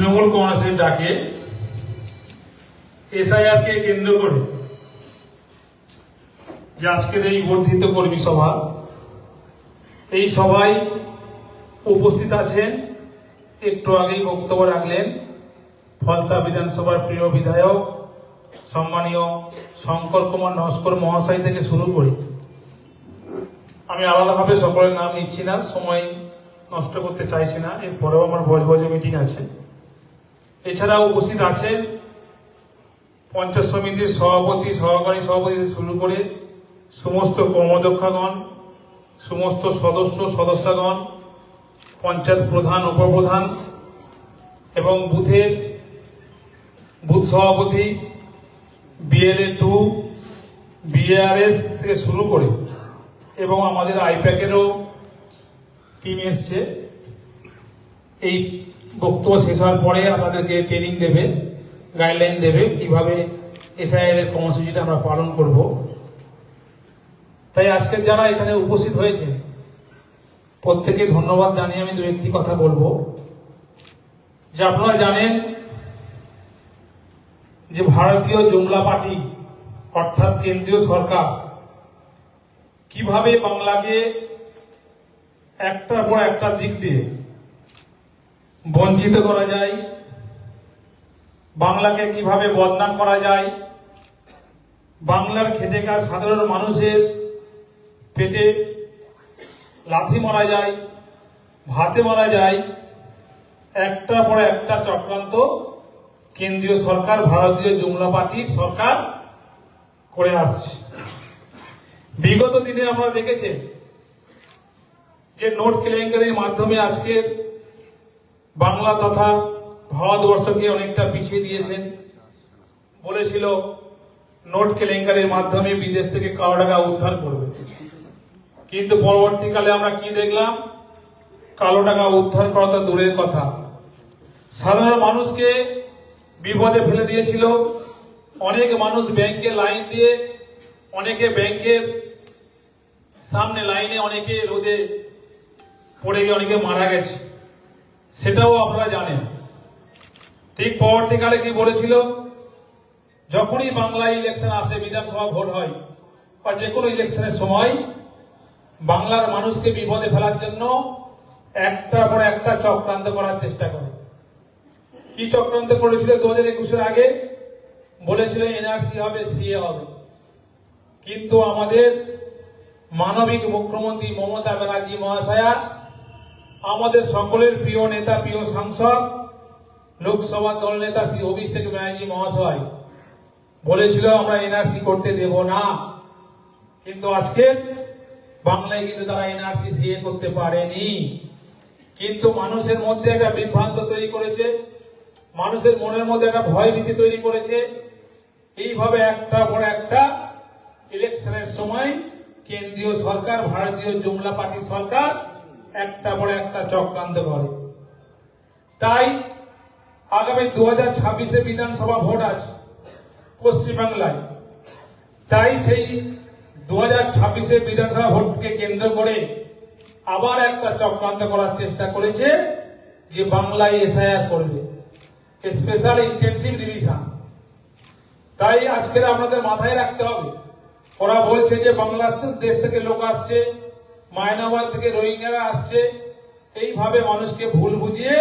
তৃণমূল কংগ্রেসের ডাকে এসআইআর কে কেন্দ্র করে যে আজকের এই বর্ধিত কর্মী সভা, এই সভায় উপস্থিত আছেন, একটু আগেই বক্তব্য রাখলেন ফলতা বিধানসভার প্রিয় বিধায়ক, সম্মানীয় শঙ্কর কুমার নস্কর মহাশয় থেকে শুরু করি। আমি আলাদাভাবে সকলের নাম নিচ্ছি না, সময় নষ্ট করতে চাইছি না, এরপরেও আমার বজবজে মিটিং আছে। এছাড়াও উপস্থিত আছেন পঞ্চায়েত সমিতির সভাপতি, সহকারী সভাপতি শুরু করে সমস্ত কর্মদক্ষাগণ, সমস্ত সদস্য, সদস্যগণ, পঞ্চায়েত প্রধান, উপপ্রধান এবং বুথের বুথ সভাপতি, বিএলএ টু বিএআরএস থেকে শুরু করে এবং আমাদের আইপ্যাকেরও টিম এসছে। এই বক্তব্য শেষ হওয়ার পরে আমাদেরকে ট্রেনিং দেবে গাইডলাইন দেবে, কীভাবে এসআইআর এর কর্মসূচিটা আমরা পালন করব। তাই আজকের যারা এখানে উপস্থিত হয়েছে প্রত্যেকে ধন্যবাদ জানিয়ে আমি দু একটি কথা বলব। যে আপনারা জানেন যে ভারতীয় জুমলা পার্টি, অর্থাৎ কেন্দ্রীয় সরকার, কীভাবে বাংলাকে একটার পর একটা দিক দিয়ে বঞ্চিত করা যায়। বাংলাকে কীভাবে বদনাম করা যায়। বাংলার খেটে খাওয়া সাধারণ মানুষের পেটে লাথি মারা যায়, ভাতে মারা যায়। একটার পর একটা চক্রান্ত কেন্দ্রীয় সরকার, ভারতীয় জুমলা পার্টির সরকার করে আসছে। বিগত দিনে আমরা দেখেছি যে নোট কেলেঙ্কারির মাধ্যমে আজকে বাংলা তথা ভারতবর্ষকে অনেকটা পিছিয়ে দিয়েছেন। বলেছিল, নোট কেলেঙ্কারির মাধ্যমে বিদেশ থেকে কারও টাকা উদ্ধার করবে। কিন্তু পরবর্তীকালে আমরা কি দেখলাম? কালো টাকা উদ্ধার করা তো দূরের কথা। সাধারণ মানুষকে বিপদে ফেলে দিয়েছিল। অনেক মানুষ ব্যাংকে লাইন দিয়ে, অনেকে ব্যাংকের সামনে লাইনে অনেকে রোদে পড়ে গিয়ে অনেকে মারা গেছে। সেটাও আপনারা জানেন। ঠিক পরবর্তীকালে কি বলেছিল? যখনই বাংলা ইলেকশন আসে, বিধানসভা ভোট হয়, বা যে কোনো ইলেকশনের সময়, বাংলার মানুষকে বিপদে ফেলার জন্য একটার পর একটা চক্রান্ত করার চেষ্টা করে। কি চক্রান্ত করেছিল? দু হাজার একুশের আগে বলেছিল, এনআরসি হবে, সিএ হবে। কিন্তু আমাদের মানবিক মুখ্যমন্ত্রী মমতা ব্যানার্জি মহাশয়া আমাদের সকলের প্রিয় নেতা, প্রিয় সাংসদ, লোকসভা দল নেতা শ্রী অভিষেক ব্যানার্জি মহাশয়, বলেছিল আমরা এনআরসি করতে দেব না। কিন্তু আজকে বাংলায় কিন্তু তারা এনআরসি সিএ করতে পারেনি। কিন্তু মানুষের মধ্যে একটা বিভ্রান্ত তৈরি করেছে, মানুষের মনের মধ্যে একটা ভয় ভীতি তৈরি করেছে। এইভাবে একটা পর একটা ইলেকশনের সময় কেন্দ্রীয় সরকার, ভারতীয় জুমলা পার্টি সরকার একটা পরে একটা চক্রান্ত করে। তাই আগামী দু হাজার ছাব্বিশে বিধানসভা ভোট আছে পশ্চিমবাংলায়। তাই সেই দু হাজার ছাব্বিশে বিধানসভা ভোটকে কেন্দ্র করে আবার একটা চক্রান্ত করার চেষ্টা করেছে যে বাংলায় এসআইআর করবে। স্পেশাল ইন্টেন্সিভ রিভিশন তাই আজকের আপনাদের মাথায় রাখতে হবে। ওরা বলছে যে বাংলাদেশ দেশ থেকে লোক আসছে। মায়ানমার থেকে রোহিঙ্গারা আসছে। এইভাবে মানুষকে ভুল বুঝিয়ে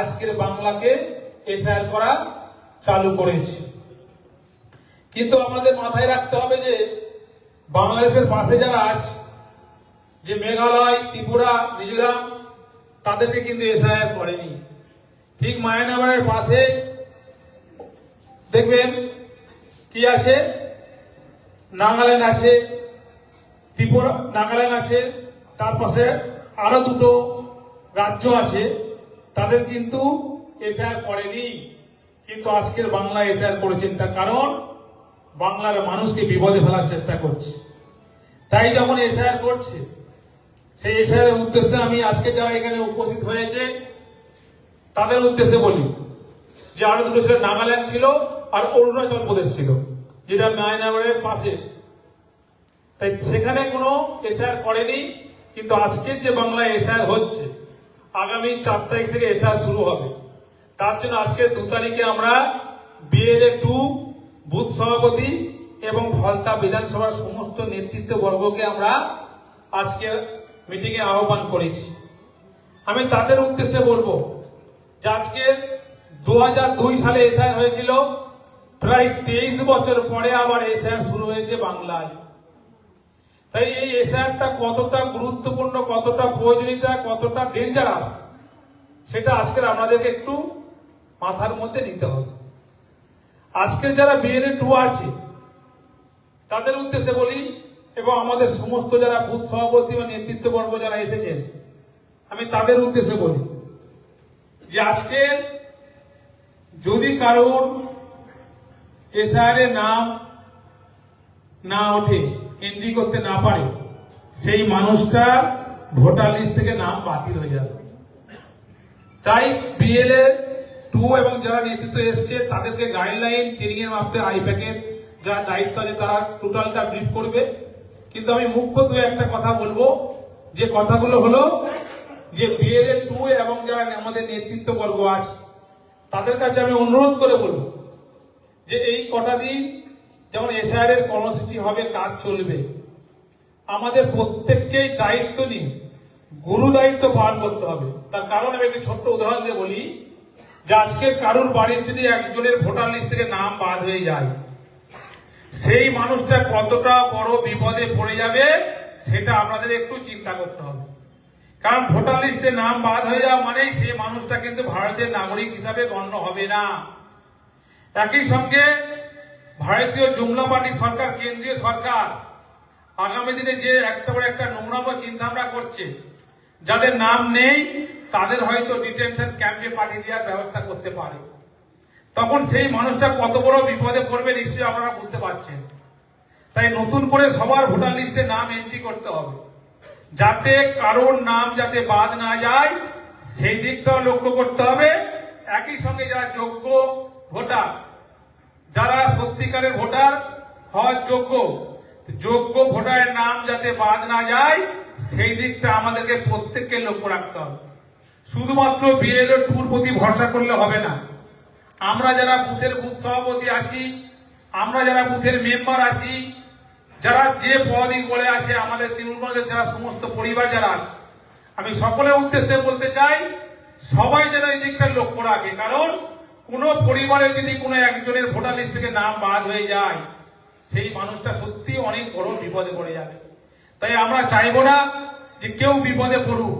আজকের বাংলাকে এসআইআর করা চালু করেছে। কিন্তু আমাদের মাথায় রাখতে হবে যে, বাংলাদেশের পাশে যারা আছে, যে মেঘালয়, ত্রিপুরা, মিজোরাম, তাদেরকে কিন্তু এসআইআর করেনি। ঠিক মায়ানমারের পাশে, দেখবেন কি আছে? নাগাল্যান্ড আছে ত্রিপুরা, নাগাল্যান্ড আছে, তার পাশে আরও দুটো রাজ্য আছে। তাদের কিন্তু এসআর করেনি। কিন্তু আজকের বাংলা এসআর করেছেন। তার কারণ, বাংলার মানুষকে বিপদে ফেলার চেষ্টা করছে। তাই যখন এসআর করছে, সেই এসআর এর উদ্দেশ্যে আমি আজকে যারা এখানে উপস্থিত হয়েছে, তাদের উদ্দেশ্যে বলি যে আরও দুটো ছিল, নাগাল্যান্ড ছিল আর অরুণাচল প্রদেশ ছিল, যেটা মায়ানমারের পাশে। তাই সেখানে কোনো এসআর করেনি, কিন্তু আজকে যে বাংলায় এসআর হচ্ছে, আগামী চার তারিখ থেকে এসআর শুরু হবে। তার জন্য আজকে দু তারিখে আমরা বিএলএ টু বুথ সভাপতি এবং ফলতা বিধানসভার সমস্ত নেতৃত্ববর্গকে আমরা আজকে মিটিংয়ে আহ্বান করেছি। আমি তাদের উদ্দেশ্যে বলব যে আজকে দু হাজার দুই সালে এসআই হয়েছিল, প্রায় তেইশ বছর পরে আবার এসআই শুরু হয়েছে বাংলায়। তাই এই এসআইআরটা কতটা গুরুত্বপূর্ণ, কতটা প্রয়োজনীয়তা, কতটা ডেঞ্জারাস সেটা আজকের আপনাদেরকে একটু মাথার মধ্যে নিতে হবে। আজকের যারা বিএনএ টু আছে, তাদের উদ্দেশ্যে বলি, এবং আমাদের সমস্ত যারা বুথ সভাপতি বা নেতৃত্ববর্গ যারা এসেছেন, আমি তাদের উদ্দেশ্যে বলি যে আজকে যদি কারোর এসআর নাম না ওঠে এন্ট্রি করতে না পারে, সেই মানুষটা ভোটার লিস্ট থেকে নাম বাতিল হয়ে যাবে। তাই বিএলএ টু এবং যারা নেতৃত্ব এসছে, তাদেরকে গাইডলাইন ট্রেনিং এর মাধ্যমে আইপ্যাকের যারা দায়িত্ব আছে, তারা টোটালটা ব্রিফ করবে। কিন্তু আমি মুখ্য দু একটা কথা বলব, যে কথাগুলো হলো যে বিএলএ টু এবং যারা আমাদের নেতৃত্ববর্গ আছে তাদের কাছে আমি অনুরোধ করে বলব যে এই কটা দিন যেমন এসআর এর কর্মসূচি হবে, কাজ চলবে। আমাদের প্রত্যেককেই দায়িত্ব নিয়ে, গুরু দায়িত্ব পালন করতে হবে। তার কারণ আমি একটি ছোট্ট উদাহরণ দিয়ে বলি, যে আজকে কারুর বাড়ির যদি একজনের ভোটার লিস্ট থেকে নাম বাদ হয়ে যায়, সেই মানুষটা কতটা বড় বিপদে পড়ে যাবে, সেটা আপনাদের একটু চিন্তা করতে হবে। কারণ ভোটার লিস্টে নাম বাদ হয়ে যাওয়া মানেই সেই মানুষটা কিন্তু ভারতের নাগরিক হিসাবে গণ্য হবে না। একই সঙ্গে ভারতীয় জুমলা পার্টি সরকার, কেন্দ্রীয় সরকার, আগামী দিনে যে একটা বড় একটা নোংরাম চিন্তা ভাবনা করছে, যাদের নাম নেই, তাদের হয়তো ডিটেনশন ক্যাম্পে পাঠিয়ে দেওয়ার ব্যবস্থা করতে পারে। তখন সেই মানুষটা কত বড় বিপদে পড়বে নিশ্চয়ই আপনারা বুঝতে পারছেন। তাই নতুন করে সবার ভোটার লিস্টে নাম এন্ট্রি করতে হবে। যাতে কারোর নাম যাতে বাদ না যায়, সেই দিকটাও লক্ষ্য করতে হবে। একই সঙ্গে যারা যোগ্য ভোটার যারা সত্যিকারের ভোটার হওয়ার যোগ্য যোগ্য ভোটারের নাম যাতে বাদ না যায়, সেই দিকটা আমাদেরকে প্রত্যেককে লক্ষ্য রাখতে হবে। শুধুমাত্র বিএলও টুর প্রতি ভরসা করলে হবে না। আমরা যারা বুথের বুথ সভাপতি আছি, আমরা যারা বুথের মেম্বার আছি, যারা যে পদই বলে আছে, আমাদের তৃণমূলের যারা সমস্ত পরিবার যারা আছে, আমি সকলের উদ্দেশ্যে বলতে চাই, সবাই যেন এই দিকটা লক্ষ্য রাখে। কারণ কোন পরিবারে যদি কোনো একজনের ভোটার লিস্ট থেকে নাম বাদ হয়ে যায়, সেই মানুষটা সত্যি অনেক বড় বিপদে পড়ে যাবে। তাই আমরা চাইব না যে কেউ বিপদে পড়ুক।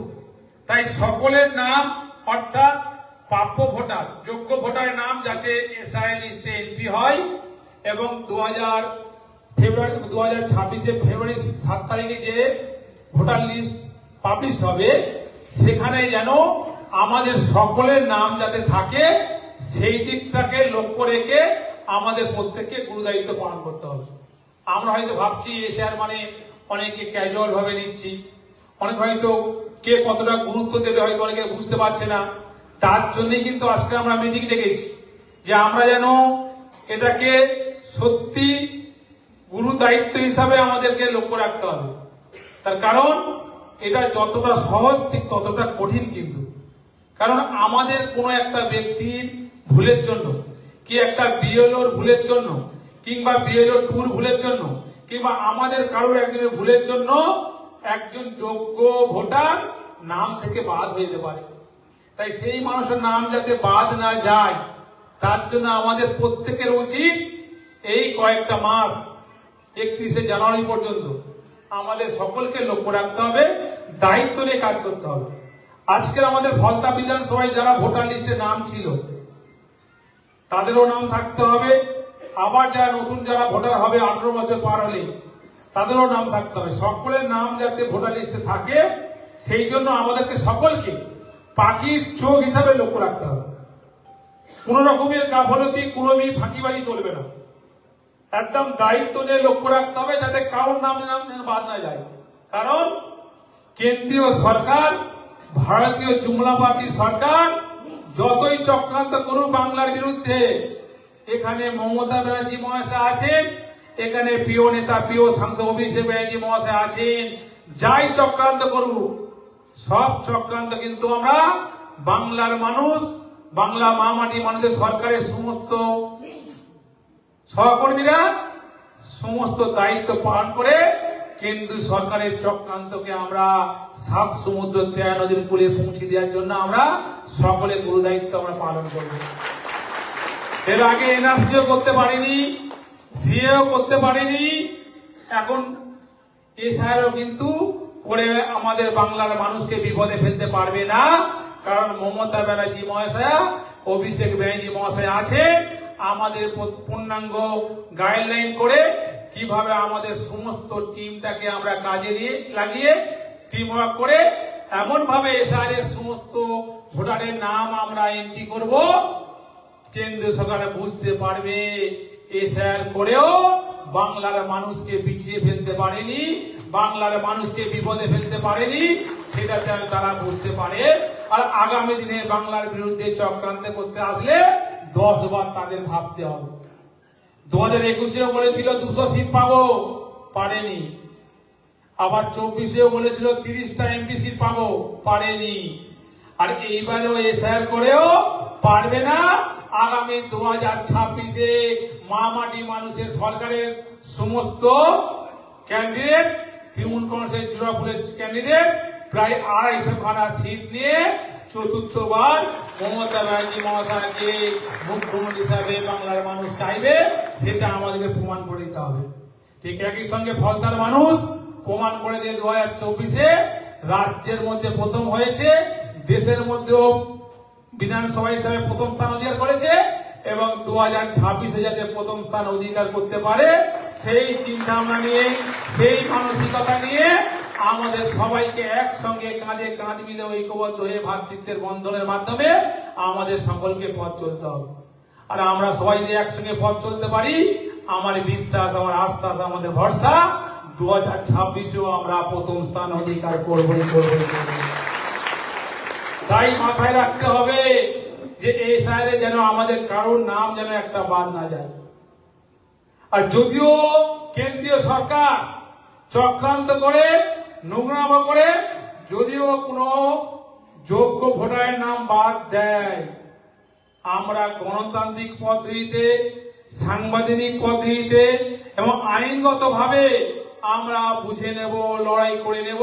তাই সকলের নাম, অর্থাৎ প্রাপ্য ভোটার, যোগ্য ভোটারের নাম যাতে এসআই লিস্টে এন্ট্রি হয় এবং দু হাজার ফেব্রুয়ারি দু হাজার ছাব্বিশে ফেব্রুয়ারি সাত তারিখে যে ভোটার লিস্ট পাবলিশ হবে, সেখানে যেন আমাদের সকলের নাম যাতে থাকে সেই দিকটাকে লক্ষ্য রেখে আমাদের প্রত্যেককে গুরুদায়িত্ব পালন করতে হবে। আমরা হয়তো ভাবছি এসআর মানে অনেকে ক্যাজুয়াল ভাবে নিচ্ছি। অনেক হয়তো কে কতটা গুরুত্ব দেবে হয়তো অনেকে বুঝতে পারছে না। তার জন্যই কিন্তু আজকে আমরা মিটিং ডেকেছি যে আমরা যেন এটাকে সত্যি গুরু দায়িত্ব হিসাবে আমাদেরকে লক্ষ্য রাখতে হবে। তার কারণ, এটা যতটা সহজ ঠিক ততটা কঠিন কিন্তু। কারণ আমাদের কোনো একটা ব্যক্তির ভুলের জন্য, কি একটা বিএলওর ভুলের জন্য, কিংবা বিএলও টুর ভুলের জন্য, কিংবা আমাদের কারোর একজনের ভুলের জন্য একজন যোগ্য ভোটার নাম থেকে বাদ হয়ে যেতে পারে। তাই সেই মানুষের নাম যাতে বাদ না যায়, তার জন্য আমাদের প্রত্যেকের উচিত এই কয়েকটা মাস, একত্রিশে জানুয়ারি পর্যন্ত আমাদের সকলকে লক্ষ্য রাখতে হবে, দায়িত্ব নিয়ে কাজ করতে হবে। আজকের আমাদের ফলতা বিধানসভায় যারা ভোটার লিস্টে নাম ছিল তাদেরও নাম থাকতে হবে। আবার যারা নতুন, যারা ভোটার হবে, আঠারো বছর পার হলে তাদেরও নাম থাকতে হবে। সকলের নাম যাতে ভোটার লিস্টে থাকে, সেই জন্য আমাদেরকে সকলকে পাখির চোখ হিসাবে লক্ষ্য রাখতে হবে। কোন রকমের গাফলতি কুড়মি ফাঁকিবাজি চলবে না। একদম দায়িত্ব নিয়ে লক্ষ্য রাখতে হবে যাতে কারোর নাম নাম বাদ না যায়। কারণ কেন্দ্রীয় সরকার, ভারতীয় জুমলা পার্টি সরকার যতই চক্রান্ত করুক বাংলার বিরুদ্ধে, এখানে মমতা ব্যানার্জি মহাশয় আছেন, এখানে প্রিয় নেতা, প্রিয় সাংসদ অভিষেক ব্যানার্জি মহাশয় আছেন, যাই চক্রান্ত করুক, সব চক্রান্ত কিন্তু আমরা বাংলার মানুষ, বাংলা মা মাটি মানুষের সরকারের সমস্ত সহকর্মীরা, সমস্ত দায়িত্ব পালন করে কেন্দ্রীয় সরকারের চক্রান্তকে আমরা সাত সমুদ্র তেয়া নদীর কূলে পৌঁছে দেওয়ার জন্য আমরা সকলে গুরু দায়িত্ব আমরা পালন করব। এর আগে এনআরসিও করতে পারিনি, সিএও করতে পারিনি, এখন এসআইও কিন্তু করে আমাদের বাংলার মানুষকে বিপদে ফেলতে পারবে না, কারণ মমতা ব্যানার্জি মহাশয়া, অভিষেক ব্যানার্জি মহাশয় আছে, আমাদের পূর্ণাঙ্গ গাইডলাইন করে কীভাবে আমাদের সমস্ত টিমটাকে আমরা কাজে নিয়ে লাগিয়ে টিম ওয়ার্ক করে এমন ভাবে এসআরএস সমস্ত ভোটারের নাম আমরা এন্ট্রি করব। কেন্দ্র সরকার বুঝতে পারবে এসআর করেও বাংলার মানুষকে পিছিয়ে ফেলতে পারেনি, বাংলার মানুষকে বিপদে ফেলতে পারেনি, সেটা তারা বুঝতে পারে। আর আগামী দিনে বাংলার বিরুদ্ধে চক্রান্ত করতে আসলে দশ বার তাদের ভাবতে হবে। দু হাজার একুশেও বলেছিল দুশো সিট পাবো। পারেনি। আবার চব্বিশেও বলেছিল তিরিশটা এমপি সিট পাবো। পারেনি। আর এইবারেও এসআর করেও পারবে না। আগামী দু হাজার ছাব্বিশে মামাটি মানুষের সরকারের সমস্ত ক্যান্ডিডেট তৃণমূল কংগ্রেসের জোড়াপুরের ক্যান্ডিডেট প্রায় আড়াইশো খানা সিট নিয়ে চতুর্থবার মমতা ব্যানার্জি মহাশয়কে মুখ্যমন্ত্রী হিসাবে বাংলার মানুষ চাইবে, সেটা আমাদেরকে প্রমাণ করে দিতে হবে। ঠিক একই সঙ্গে ফলতার মানুষ প্রমাণ করে দিয়ে দু হাজার চব্বিশে, রাজ্যের মধ্যে প্রথম হয়েছে, দেশের মধ্যেও বিধানসভা হিসাবে প্রথম স্থান অধিকার করেছে, এবং দু হাজার ছাব্বিশে যাতে প্রথম স্থান অধিকার করতে পারে, সেই চিন্তা ভাবনা নিয়ে, সেই মানসিকতা নিয়ে আমাদের সবাইকে একসঙ্গে কাঁধে কাঁধ মিলে ঐক্যবদ্ধ হয়ে ভ্রাতৃত্বের বন্ধনের মাধ্যমে আমাদের সকলকে পথ চলতে হবে। আর আমরা সবাই যদি একসঙ্গে পথ চলতে পারি, আমার বিশ্বাস, আমার আশ্বাস, আমাদের ভরসা দু হাজার ছাব্বিশেও আমরা প্রথম স্থান অধিকার করবই করবই তাই মাথায় রাখতে হবে যে এই সাইডে যেন আমাদের কারোর নাম যেন একটা বাদ না যায়। আর যদিও কেন্দ্রীয় সরকার চক্রান্ত করে নোংরাম করে যদিও কোনো যোগ্য ভোটারের নাম বাদ দেয়। আমরা গণতান্ত্রিক পদ্ধতিতে সাংবিধানিক পদ্ধতিতে এবং আইনগতভাবে আমরা বুঝে নেব, লড়াই করে নেব।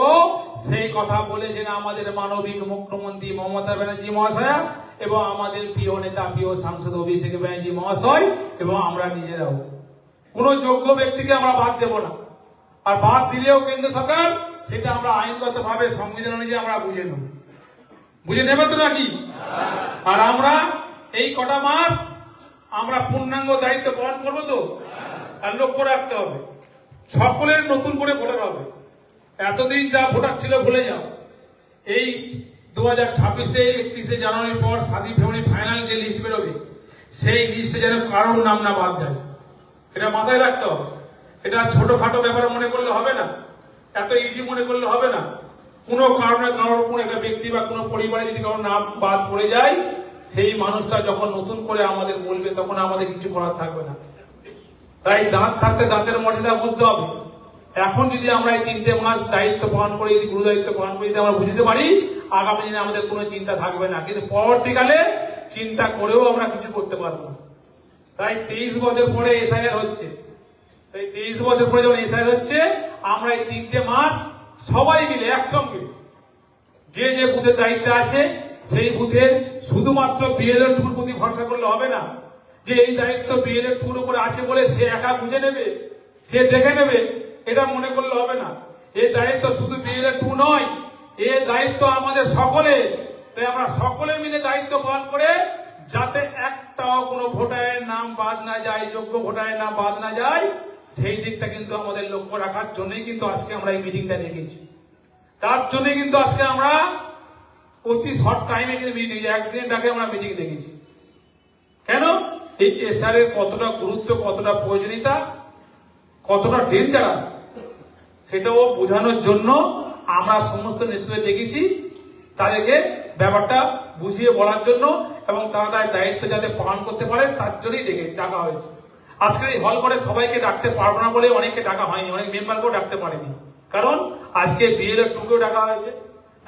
সেই কথা বলেছেন আমাদের মানবিক মুখ্যমন্ত্রী মমতা ব্যানার্জি মহাশয় এবং আমাদের প্রিয় নেতা, প্রিয় সাংসদ অভিষেক ব্যানার্জি মহাশয় এবং আমরা নিজেরাও। কোন যোগ্য ব্যক্তিকে আমরা বাদ দেব না। আর বাদ দিলেও কেন্দ্র সরকার সেটা আমরা আইনগত ভাবে সংবিধান অনুযায়ী আমরা বুঝে নেব। বুঝে নেবে তো নাকি আর আমরা এই কটা মাস আমরা পূর্ণাঙ্গ দায়িত্ব পালন করব তো? আর লক্ষ্য রাখতে হবে। সকলের নতুন করে ভোটার হবে। এতদিন যা ভোটার ছিল ভুলে যাও। এই দু হাজার ছাব্বিশে, একত্রিশে জানুয়ারির পর সাতই ফেব্রুয়ারি ফাইনাল যে লিস্ট বেরোবে, সেই লিস্টে যেন কারোর নাম না বাদ যায়। এটা মাথায় রাখতে হবে। এটা ছোটখাটো ব্যাপার মনে করলে হবে না। এত ইজি মনে করলে হবে না। কোনো কারণে কারোর কোনো একটা ব্যক্তি বা কোনো পরিবারে যদি কারোর নাম বাদ পড়ে যায়, সেই মানুষটা যখন নতুন করে আমাদের বলবে, তখন আমাদের কিছু করার থাকবে না। তাই দাঁত থাকতে দাঁতের মর্যাদা বুঝতে হবে। এখন যদি আমরা এই তিনটে মাস দায়িত্ব পালন করে, যদি গুরু দায়িত্ব পালন করে, যদি আমরা বুঝতে পারি, আগামী দিনে আমাদের কোনো চিন্তা থাকবে না। কিন্তু পরবর্তীকালে চিন্তা করেও আমরা কিছু করতে পারব না। তাই তেইশ বছর পরে এসআইআর হচ্ছে। তাই তেইশ বছর পরে যখন এসআইআর হচ্ছে, আমরা এই তিনটে মাস সবাই মিলে একসঙ্গে যে যে বুথের দায়িত্বে আছে, সেই বুথের শুধুমাত্র বিএলএ টুর প্রতি ভরসা করলে হবে না। যে এই দায়িত্ব বিএলএ টুর উপরে আছে বলে সে একা বুঝে নেবে, সে দেখে নেবে, এটা মনে করলে হবে না। এই দায়িত্ব শুধু বিএলএ টু নয়, এ দায়িত্ব আমাদের সকলে। তাই আমরা সকলে মিলে দায়িত্ব পালন করে যাতে একটাও কোনো ভোটারের নাম বাদ না যায়, যোগ্য ভোটারের নাম বাদ না যায় সেই দিকটা কিন্তু আমাদের লক্ষ্য রাখার জন্যই কিন্তু আজকে আমরা এই মিটিংটা রেখেছি। তার জন্য কিন্তু আজকে আমরা অতি শর্ট টাইমে কিন্তু মিটিং একদিনের ডাকে আমরা মিটিং দেখেছি। কেন? এই এসআর এর কতটা গুরুত্ব, কতটা প্রয়োজনীয়তা, কতটা ডেঞ্জারাস সেটাও বোঝানোর জন্য আমরা সমস্ত নেতৃত্বে দেখেছি। তাদেরকে ব্যাপারটা বুঝিয়ে বলার জন্য এবং তারা তার দায়িত্ব যাতে পালন করতে পারে, তার জন্যই ডেকে ডাকা হয়েছে। আজকে এই হল করে সবাইকে ডাকতে পারব না বলে অনেকে ডাকা হয়নি, অনেক মেম্বারকেও ডাকতে পারেনি। কারণ আজকে বিএলএ টুকেও ডাকা হয়েছে,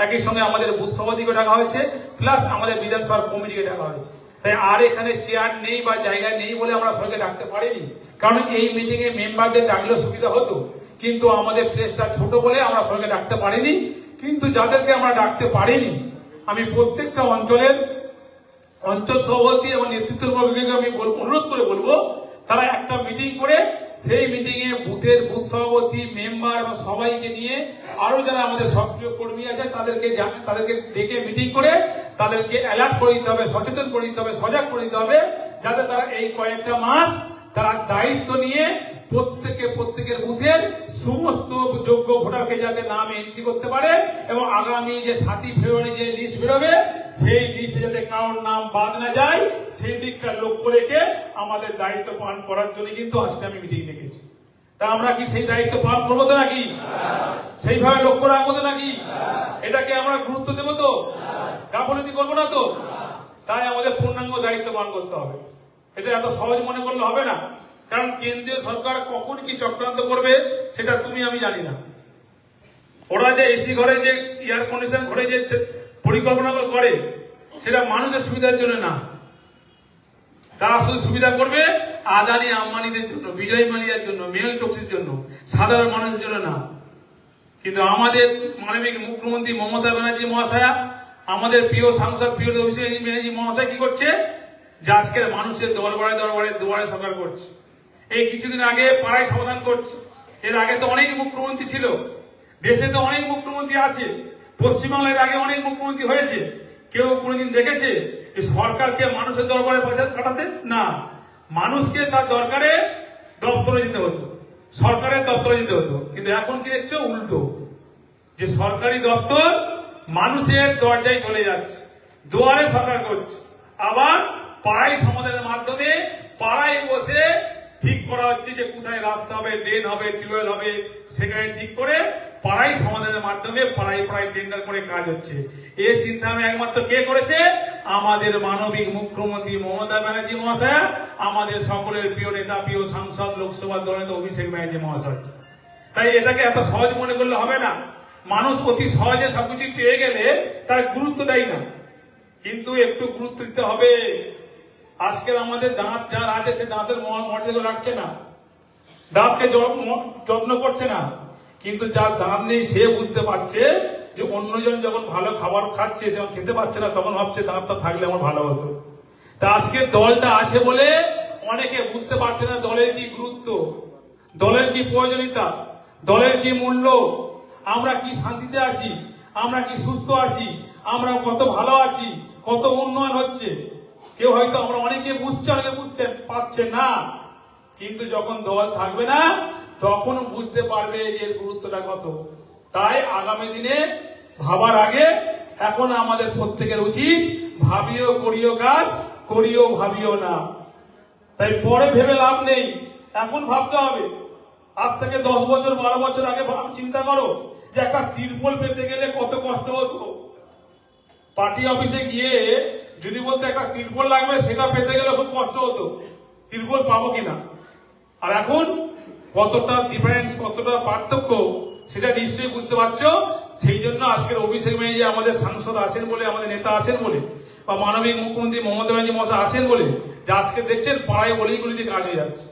একই সঙ্গে আমাদের বুথ সভাপতিকে ডাকা হয়েছে, প্লাস আমাদের বিধানসভার কমিটিকে ডাকা হয়েছে। তাই আর এখানে চেয়ার নেই বা জায়গা নেই বলে আমরা সবাইকে ডাকতে পারিনি। কারণ এই মিটিং এ মেম্বারদের ডাকলেও সুবিধা হতো, কিন্তু আমাদের প্লেসটা ছোট বলে আমরা সবাইকে ডাকতে পারিনি। কিন্তু যাদেরকে আমরা ডাকতে পারিনি, আমি প্রত্যেকটা অঞ্চলের অঞ্চল সভাপতি এবং নেতৃত্ব আমি অনুরোধ করে বলব তারা একটা মিটিং করে সেই মিটিং এ বুথের বুথ সভাপতি মেম্বার বা সবাইকে নিয়ে আরও যারা আমাদের সক্রিয় কর্মী আছে, তাদেরকে তাদেরকে ডেকে মিটিং করে তাদেরকে অ্যালার্ট করে দিতে হবে, সচেতন করে দিতে হবে, সজাগ করে দিতে হবে, যাতে তারা এই কয়েকটা মাস তারা দায়িত্ব নিয়ে প্রত্যেকে প্রত্যেকের বুথের সমস্ত যোগ্য ভোটারকে যাতে নাম এন্ট্রি করতে পারে এবং আগামী যে সাতই ফেব্রুয়ারি যে লিস্ট বেরোবে, সেই লিস্টে যাতে কারোর নাম বাদ না যায়, সেই দিকটা লক্ষ্য রেখে আমাদের দায়িত্ব পালন করার জন্য কিন্তু আজকে আমি মিটিং ডেকেছি। তা আমরা কি সেই দায়িত্ব পালন করব তো নাকি? সেইভাবে লক্ষ্য রাখব তো নাকি? এটাকে আমরা গুরুত্ব দেবো তো? গাফলতি করব না তো? তাই আমাদের পূর্ণাঙ্গ দায়িত্ব পালন করতে হবে। এটা এত সহজ মনে করলে হবে না। কারণ কেন্দ্রীয় সরকার কখন কি চক্রান্ত করবে, সেটা তুমি, আমি জানি না। ওরা যে এসি ঘরে যে এয়ার কন্ডিশন ঘরে যে পরিকল্পনা করে, সেটা মানুষের সুবিধার জন্য না। তারা শুধু সুবিধা করবে আদানি আম্বানিদের জন্য, বিজয় মালিয়ার জন্য মেহুল চোকসির জন্য, সাধারণ মানুষের জন্য না। কিন্তু আমাদের মানবিক মুখ্যমন্ত্রী মমতা ব্যানার্জি মহাশয়া, আমাদের প্রিয় সাংসদ, প্রিয় অভিষেক ব্যানার্জি মহাশয় কি করছে? যে আজকের মানুষের দরবারে দরবারে দুয়ারে সরকার করছে। এই কিছুদিন আগে পাড়ায় সমাধান করছে। এর আগে তো অনেক মুখ্যমন্ত্রী ছিল। দেশে তো অনেক মুখ্যমন্ত্রী আছে। পশ্চিমবাংলার আগে অনেক মুখ্যমন্ত্রী হয়েছে। কেউ কোনোদিন দেখেছে যে সরকারকে মানুষের দরবারে পাঠা- কাটাতে না। মানুষকে তার দরকারে দপ্তরে যেতে হতো। সরকারের দপ্তরে যেতে হতো। কিন্তু এখন কি দেখছ? উল্টো। যে সরকারি দপ্তর মানুষের দরজায় চলে যাচ্ছে। দুয়ারে সরকার করছে। আবার পাড়ায় সমাধানের মাধ্যমে পাড়ায় বসে ঠিক করা হচ্ছে যে কোথায় রাস্তা হবে ড্রেন হবে টিউবওয়েল হবে, সেখানে ঠিক করে পাড়ায় সমাধানের মাধ্যমে পাড়ায় পাড়ায় টেন্ডার করে কাজ হচ্ছে। এই চিন্তা আমি একমাত্র কে করেছে? আমাদের মানবিক মুখ্যমন্ত্রী মমতা ব্যানার্জি মহাশয়, আমাদের সকলের প্রিয় নেতা, প্রিয় সাংসদ লোকসভা দলনেতা অভিষেক ব্যানার্জি মহাশয়। তাই এটাকে এত সহজ মনে করলে হবে না। মানুষ অতি সহজে সবকিছু পেয়ে গেলে তার গুরুত্ব দেয় না। কিন্তু একটু গুরুত্ব দিতে হবে। আজকের আমাদের দাঁত যার আছে, সে দাঁতের মর্যাদা রাখছে না। দাঁতকে যত্ন করছে না। কিন্তু যার দাঁত নেই, সে বুঝতে পারছে যে অন্যজন যখন ভালো খাবার খাচ্ছে যখন খেতে পাচ্ছে না, তখন ভাবছে দাঁতটা থাকলে আমার ভালো হতো। তা আজকে দলটা আছে বলে অনেকে বুঝতে পারছে না দলের কি গুরুত্ব, দলের কি প্রয়োজনীয়তা, দলের কি মূল্য, আমরা কি শান্তিতে আছি, আমরা কি সুস্থ আছি, আমরা কত ভালো আছি, কত উন্নয়ন হচ্ছে। কেউ হয়তো আমরা অনেকে বুঝছে, অনেকে বুঝছেন পাচ্ছে না। কিন্তু যখন দল থাকবে না, তখন বুঝতে পারবে যে গুরুত্বটা কত। তাই আগামী দিনে ভাবার আগে এখন আমাদের প্রত্যেকের উচিত ভাবিও, করিও কাজ, করিও, ভাবিও না। তাই পরে ভেবে লাভ নেই। এখন ভাবতে হবে, আজ থেকে দশ বছর, বারো বছর আগে চিন্তা করো যে একটা তিরপল পেতে গেলে কত কষ্ট হতো। পার্টি অফিসে গিয়ে যদি বলতে একটা তিরপল লাগবে, সেটা পেতে গেলে খুব কষ্ট হতো। তিরপল পাবো কিনা? আর এখন কতটা ডিফারেন্স কতটা পার্থক্য, সেটা নিশ্চয়ই বুঝতে পারছ। সেই জন্য আজকের অভিষেক মেয়ে যে আমাদের সাংসদ আছেন বলে, আমাদের নেতা আছেন বলে, বা মানবিক মুখ্যমন্ত্রী মমতা ব্যানার্জি মশা আছেন বলে, যে আজকে দেখছেন, পাড়ায় গলিগুলিতে কাজ হয়ে যাচ্ছে।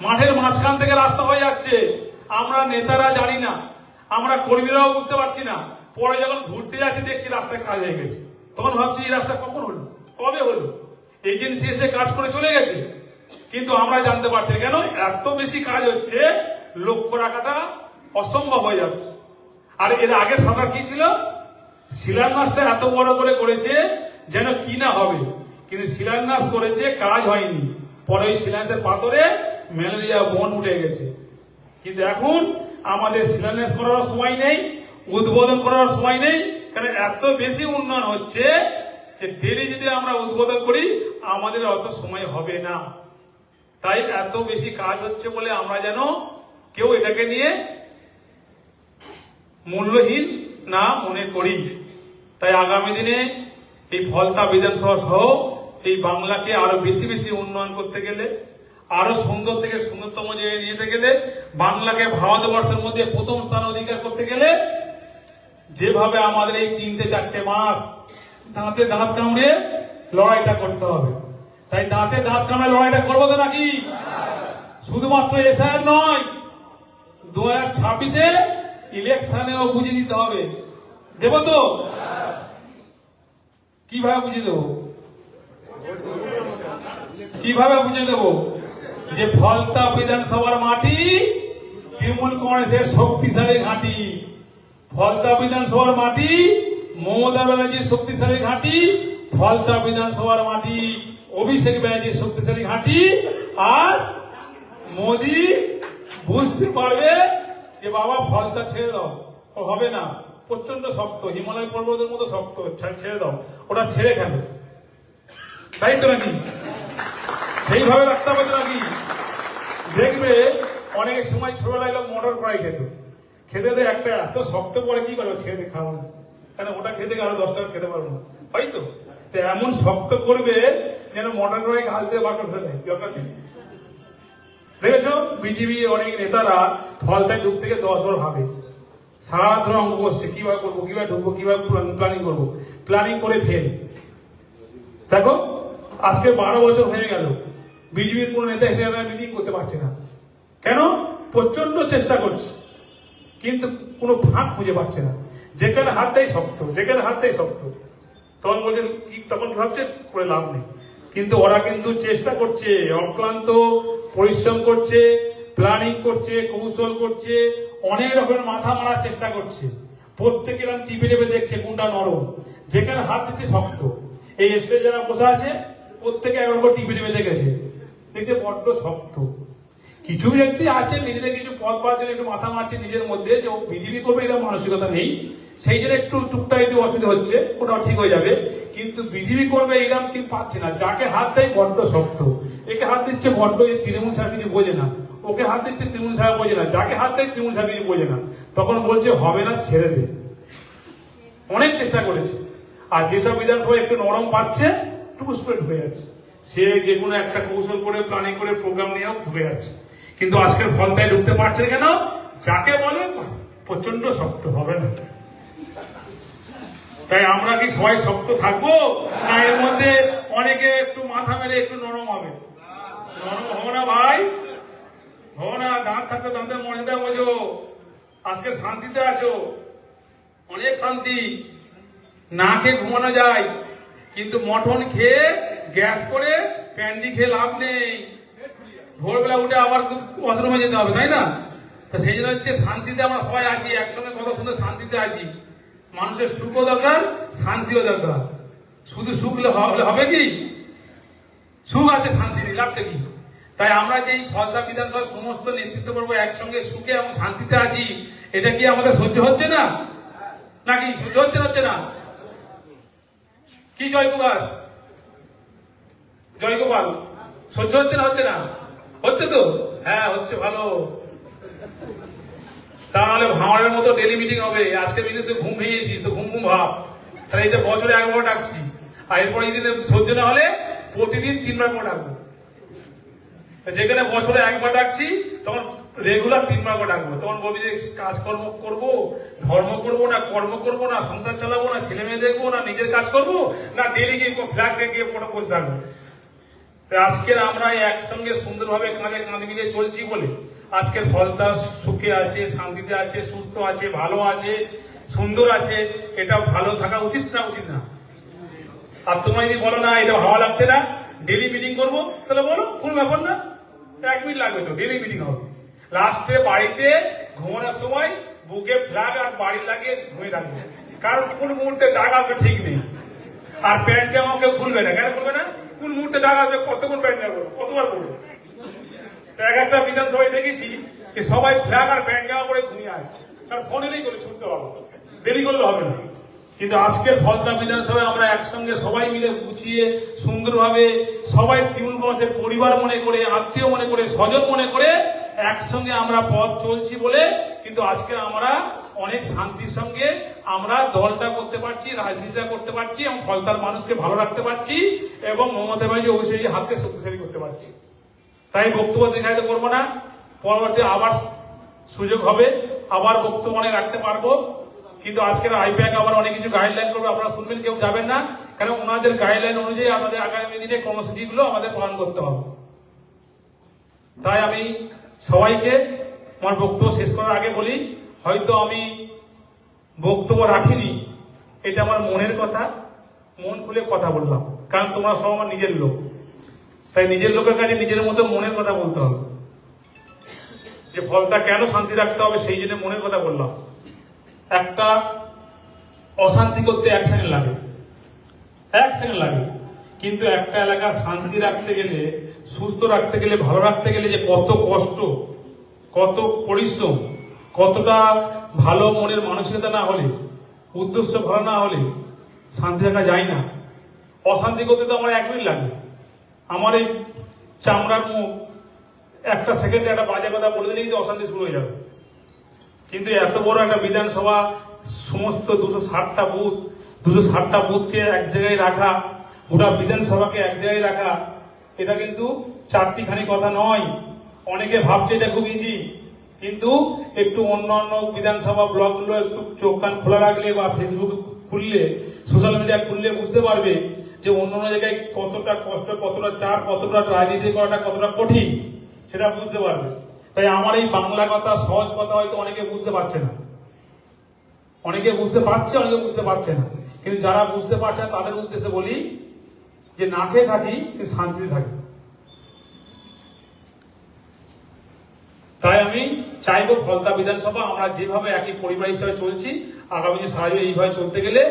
মাঠের মাঝখান থেকে রাস্তা হয়ে যাচ্ছে। আমরা নেতারা জানি না। আমরা কর্মীরাও বুঝতে পারছি না। পরে যখন ঘুরতে যাচ্ছি, দেখছি রাস্তায় কাজ হয়ে গেছে। তখন ভাবছি এই রাস্তা কখন হলো? কবে হলো? এজেন্সি এসে কাজ করে চলে গেছে। কিন্তু আমরা জানতে পারছি। কেন এত বেশি কাজ হচ্ছে, লক্ষ্য রাখাটা অসম্ভব হয়ে যাচ্ছে। আর এর আগে সরকার কি ছিল? শিলান্যাসটা এত বড় করে করেছে যেন কি না হবে। কিন্তু শিলান্যাস করেছে, কাজ হয়নি। পরে ওই শিলান্যাসের পাথরে ম্যালেরিয়া বন উঠে গেছে। কিন্তু এখন আমাদের শিলান্যাস করার সময় নেই, উদ্বোধন করার সময় নেই কারণ এত বেশি উন্নয়ন হচ্ছে যে ডেলি যদি আমরা উদ্বোধন করি, আমাদের অত সময় হবে না। তাই এত বেশি কাজ হচ্ছে বলে আমরা যেন কেউ এটাকে নিয়ে মূল্যহীন না মনে করি। তাই আগামী দিনে এই ফলতা বিধানসভা সহ এই বাংলাকে আরও বেশি বেশি উন্নয়ন করতে গেলে, আরও সুন্দর থেকে সুন্দরতম জায়গায় নিয়ে যেতে গেলে, বাংলাকে ভারতবর্ষের মধ্যে প্রথম স্থান অধিকার করতে গেলে যেভাবে আমাদের এই তিনটে চারটে মাস দাঁতে দাঁত কামড়ে লড়াইটা করতে হবে। তাই দাঁতে দাঁত কামড়ে লড়াইটা করব তো নাকি? শুধুমাত্র এসআর নয়, দু হাজার ছাব্বিশে ইলেকশনেও বুঝিয়ে দিতে হবে। দেব তো? কীভাবে বুঝিয়ে দেবো? কীভাবে বুঝিয়ে দেবো? যে ফলতা বিধানসভার মাটি, তৃণমূল কংগ্রেসের শক্তিশালী ঘাঁটি। ফলতা বিধানসভার মাটি, মমতা ব্যানার্জির শক্তিশালী ঘাঁটি, ফলতা বিধানসভার মাটি, অভিষেক ব্যানার্জির শক্তিশালী ঘাঁটি, আর মোদি বুঝতে পারবে যে বাবা ফলটা ছেড়ে দাও। হবে না। প্রচণ্ড শক্ত। হিমালয় পর্বতের মতো শক্ত। ছেড়ে দাও। ওটা ছেড়ে খেলো তাই তো নাকি? সেইভাবে রাখতে হবে নাকি দেখবে অনেক সময় ছোটবেলায় লোক মটর কড়াই খেত। খেতে দে একটা, এত শক্ত পরে কি করবে? ছেড়ে দিয়ে খাব না কেন? ওটা খেতে গেলে আরও দশ টাকা খেতে পারব না। হয়তো তো? এমন শক্ত করবে যেন মটর কড়াই হাল দিয়ে বার ফেলে। দরকার নেই দেখেছ? বিজেপি অনেক নেতারা ফলতায় ঢুক থেকে দশ বার ভাবে। সারা রাত্র অঙ্ক বসছে কীভাবে করব, কীভাবে ঢুকবো, কীভাবে প্ল্যানিং করব? প্ল্যানিং করে ফেল দেখো, আজকে বারো বছর হয়ে গেল। বিজেপির কোন নেতা এসে মিটিং করতে পারছে না। কেন? প্রচণ্ড চেষ্টা করছে। কিন্তু কোনো ফাঁক খুঁজে পাচ্ছে না। যেখানে হাত দেয় শক্ত, যেখানে হাত দেয় শক্ত। তখন বলছেন, কি, তখন ভাবছে করে লাভ নেই। কিন্তু ওরা কিন্তু চেষ্টা করছে, অক্লান্ত পরিশ্রম করছে প্ল্যানিং করছে, কৌশল করছে, অনেক রকমের মাথা মারার চেষ্টা করছে। প্রত্যেকে এরকম টিপে টিপে দেখছে, কোনটা নরম। যেখানে হাত দিচ্ছে শক্ত। এই স্টেজে যারা বসে আছে, প্রত্যেকে একবার টিপে টিপে দেখেছে। দেখছে বড্ড শক্ত। কিছু ব্যক্তি আছে, নিজেদের কিছু পদ পাওয়ার জন্য একটু মাথা মারছে নিজের মধ্যে যে ও বিজেপি করবে এটা মানসিকতা নেই। সেই জন্য একটু টুকটাক একটু অসুবিধা হচ্ছে, ওটাও ঠিক হয়ে যাবে। কিন্তু বিজেপি করবে, এরকম কি পাচ্ছে না। যাকে হাত দেয় বড্ড শক্ত। একে হাত দিচ্ছে বড্ড, এই তৃণমূল ছাড়া কিছু বোঝে না। ওকে হাত দিচ্ছে তৃণমূল ছাড়া বোঝে না। যাকে হাত দেয় তৃণমূল ছাড়া কিছু বোঝে না। তখন বলছে, হবে না, ছেড়ে দে। অনেক চেষ্টা করেছে। আর যেসব বিধানসভা একটু নরম পাচ্ছে, টুকু স্প্রেড হয়ে যাচ্ছে। সে যে কোনো একটা কৌশল করে, প্ল্যানিং করে, প্রোগ্রাম নিয়েও ঢুকে যাচ্ছে। কিন্তু আজকের ফলতায় ঢুকতে পারছে কেন? যাকে বলে প্রচণ্ড শক্ত হবে না। তাই আমরা কি সবাই শক্ত থাকব? না, এর মধ্যে অনেকে একটু মাথা মেরে একটু নরম হবে। নরম হব না ভাই? হব না, দাঁত থাকতে দাঁতের মর্যাদা বোঝো। আজকে শান্তিতে আছো? অনেক শান্তি। না খেয়ে ঘুমানো যায়। কিন্তু মটন খেয়ে, গ্যাস করে, প্যান্ডি খেয়ে লাভ নেই। ভোরবেলা উঠে আবার ওয়াশরুমে যেতে হবে, তাই না? তা সেই জন্য হচ্ছে শান্তিতে আমরা সবাই আছি, একসঙ্গে কত সুন্দর শান্তিতে আছি। মানুষের সুখও দরকার, শান্তিও দরকার। শুধু সুখ হবে কি? সুখ আছে, শান্তি নেই, লাভটা কি? তাই আমরা যে ফলতা বিধানসভার সমস্ত নেতৃত্ব করব একসঙ্গে সুখে এবং শান্তিতে আছি, এটা কি আমাদের সহ্য হচ্ছে না? নাকি সহ্য হচ্ছে না হচ্ছে না? কি জয় প্রকাশ? জয় গোপাল। সহ্য হচ্ছে না হচ্ছে না? হচ্ছে তো? হ্যাঁ হচ্ছে ভালো। তাহলে ভাঁড়ের মতো ডেলি মিটিং হবে। আজকে মিটিং তুই ঘুম ভেঙেছিস, তো ঘুম ঘুম ভাব। তাহলে এটা বছরে একবার ডাকছি। আর এরপর এই দিনে সহ্য না হলে প্রতিদিন তিনবার করে ডাকবো। যেখানে বছরে একবার ডাকছি, তখন রেগুলার তিনবার করে ডাকবো। তখন বলবি যে, কাজকর্ম করব? ধর্ম করব না, কর্ম করব না, সংসার চালাবো না ছেলে মেয়ে দেখব না, নিজের কাজ করব? না ডেলি গিয়ে ফ্ল্যাগ ফটো বসে থাকব। আজকের আমরা একসঙ্গে সুন্দরভাবে কাঁধে কাঁধ মিলে চলছি বলে আজকের ফলতা সুখে আছে, শান্তিতে আছে, সুস্থ আছে, ভালো আছে, সুন্দর আছে, এটা ভালো থাকা উচিত না উচিত না? আর তোমরা যদি বলো, না, এটা ভালো লাগছে না ডেলি মিটিং করব, তাহলে বলো, কোন ব্যাপার না। এক মিনিট লাগবে তো ডেলি মিটিং হবে। লাস্টে বাড়িতে ঘুমানোর সময় বুকে ফ্ল্যাগ আর বাড়ি লাগিয়ে ঘুমিয়ে থাকবে। কারণ কোন মুহূর্তে দাগ আসবে ঠিক নেই। আর প্যান্ট জামা কেউ খুলবে না। কেন খুলবে না? কোন মুহূর্তে দাগ আসবে কতক্ষণ জামা করবে? কতবার করবে? এক একটা বিধানসভায় দেখেছি যে সবাই ফ্ল্যাগ আর প্যান্ট জামা পরে ঘুমিয়ে আছে। তার ফোনে নেই চলে ছুটতে পারব দেরি করলে হবে না। কিন্তু আজকের ফলতা বিধানসভায় আমরা একসঙ্গে সবাই মিলে গুছিয়ে, সুন্দরভাবে সবাই তৃণমূল কংগ্রেসের পরিবার মনে করে, আত্মীয় মনে করে, স্বজন মনে করে একসঙ্গে আমরা পথ চলছি বলে কিন্তু আজকে আমরা অনেক শান্তির সঙ্গে আমরা দলটা করতে পারছি, রাজনীতিটা করতে পারছি, এবং ফলতার মানুষকে ভালো রাখতে পারছি, এবং মমতা ব্যানার্জি অবশ্যই হাতকে শক্তিশালী করতে পারছি। তাই বক্তব্য দেখাইতে করব না। পরবর্তী আবার সুযোগ হবে, আবার বক্তব্য অনেক রাখতে পারব। কিন্তু আজকের আইপ্যাক আবার অনেক কিছু গাইডলাইন করবে, আপনারা শুনবেন, কেউ যাবেন না। কারণ ওনাদের গাইডলাইন অনুযায়ী আমাদের আগামী দিনে কর্মসূচিগুলো আমাদের পালন করতে হবে। তাই আমি সবাইকে আমার বক্তব্য শেষ করার আগে বলি হয়তো আমি বক্তব্য রাখিনি, এটা আমার মনের কথা, মন খুলে কথা বললাম। কারণ তোমরা সব আমার নিজের লোক। তাই নিজের লোকের কাছে নিজের মতো মনের কথা বলতে হবে। যে ফলটা কেন শান্তি রাখতে হবে সেই জন্য মনের কথা বললাম। একটা অশান্তি করতে এক সেকেন্ড লাগে। এক সেকেন্ড লাগে। কিন্তু একটা এলাকা শান্তি রাখতে গেলে, সুস্থ রাখতে গেলে, ভালো রাখতে গেলে যে কত কষ্ট, কত পরিশ্রম কতটা ভালো মনের মানসিকতা না হলে, উদ্দেশ্য ভালো না হলে শান্তি রাখা যায় না। অশান্তি করতে তো আমার এক মিনিট লাগে। আমার এই চামড়ার মুখ, একটা সেকেন্ডে একটা বাজে কথা বলে দিলেই তো অশান্তি শুরু হয়ে যাবে। কিন্তু এত বড় একটা বিধানসভা, সমস্ত দুশো ষাটটা বুথ, দুশো ষাটটা বুথকে এক জায়গায় রাখা, গোটা বিধানসভাকে এক জায়গায় রাখা, এটা কিন্তু চারটিখানি কথা নয়। অনেকে ভাবছে এটা খুব ইজি কিন্তু একটু অন্য অন্য বিধানসভা ব্লকগুলো একটু চোখ কান খোলা রাখলে বা ফেসবুক খুললে সোশ্যাল মিডিয়া খুললে বুঝতে পারবে যে অন্য অন্য জায়গায় কতটা কষ্ট, কতটা চাপ, কতটা রাজনীতি করাটা কতটা কঠিন, সেটা বুঝতে পারবে। তাই আমার এই বাংলা কথা, সহজ কথা হয়তো অনেকে বুঝতে পারছে না। অনেকে বুঝতে পারছে, অনেকে বুঝতে পারছে না। কিন্তু যারা বুঝতে পারছে না, তাদের উদ্দেশ্যে বলি যে না খেয়ে থাকি, কিন্তু শান্তিতে থাকি। তাই আমি চাইব ফলতা বিধানসভা, আমরা যেভাবে একই পরিবার হিসাবে চলছি, আগামী দিনে সারা এইভাবে চলতে গেলে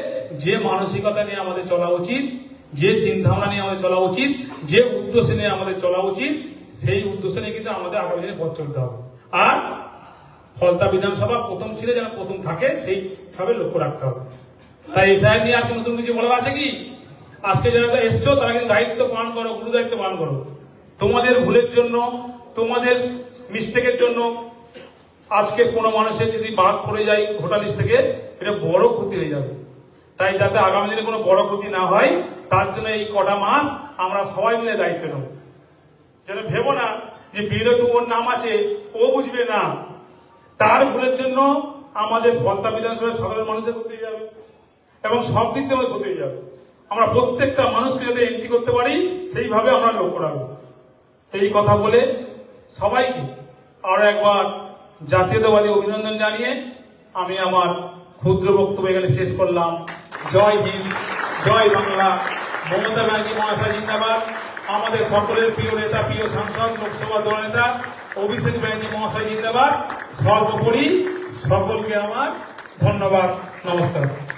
যে মানসিকতা নিয়ে আমাদের চলা উচিত, যে চিন্তা ভাবনা নিয়ে আমাদের চলা উচিত, যে উদ্দেশ্য নিয়ে আমাদের চলা উচিত, সেই উদ্দেশ্য নিয়ে কিন্তু আমাদের আগামী দিনে পথ চলতে হবে। আর ফলতা বিধানসভা প্রথম ছিল যেন প্রথম থাকে, সেইভাবে লক্ষ্য রাখতে হবে। তাই এই সাহেব নিয়ে আর নতুন কিছু বলার আছে কি? আজকে যারা এসছো, তারা কিন্তু দায়িত্ব পালন করো গুরু দায়িত্ব পালন করো। তোমাদের ভুলের জন্য, তোমাদের মিস্টেকের জন্য আজকে কোনো মানুষের যদি বাদ পড়ে যায় ভোটার লিস্ট থেকে, এটা বড় ক্ষতি হয়ে যাবে। তাই যাতে আগামী দিনে কোনো বড় ক্ষতি না হয়, তার জন্য এই কটা মাস আমরা সবাই মিলে দায়িত্ব নেব। যেন ভেবো না যে বিরোধী নাম আছে, ও বুঝবে না। তার ভুলের জন্য আমাদের ভর্তা বিধানসভায় সাধারণ মানুষের ক্ষতি যাবে এবং সব দিক থেকে আমাদের ক্ষতি যাবে। আমরা প্রত্যেকটা মানুষকে যাতে এন্ট্রি করতে পারি, সেইভাবে আমরা লক্ষ্য রাখব। এই কথা বলে সবাইকে আরও একবার জাতীয়তাবাদী অভিনন্দন জানিয়ে আমি আমার ক্ষুদ্র বক্তব্য এখানে শেষ করলাম। জয় হিন্দ, জয় বাংলা। মমতা ব্যানার্জি মহাশয় জিন্দাবাদ। আমাদের সকলের প্রিয় নেতা, প্রিয় সাংসদ, লোকসভা দল নেতা অভিষেক ব্যানার্জি মহাশয় জিন্দাবাদ। সর্বোপরি সকলকে আমার ধন্যবাদ। নমস্কার।